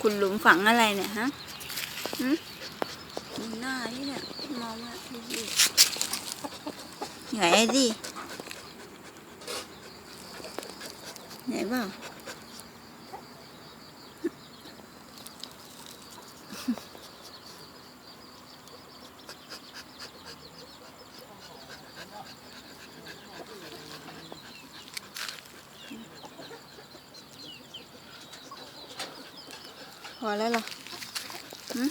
คุณหลุมฝังอะไรเนี่ยฮะหืมหน้าที่เนี่ยมองมาดูดิไหนดิไหนบ้าง อแล้วเหรอหื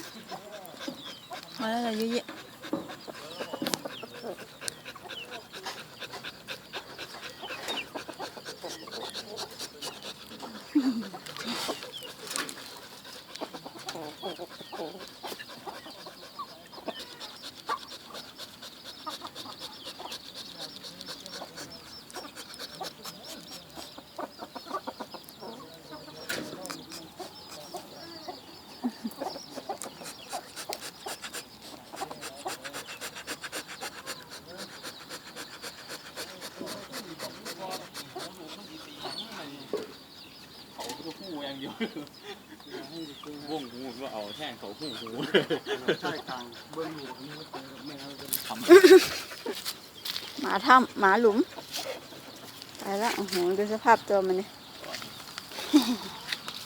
เหรอเยอะแยะเขาก็หูอย่างเดียววงหูก็เอาแท่งเขาหูหูใช่กลางเบิ้งหูนี่ก็เจอแม่เขาจะทำหมาถ้ำหมาหลุม ไปละโอ้โหดูสภาพตัวมันเนี่ย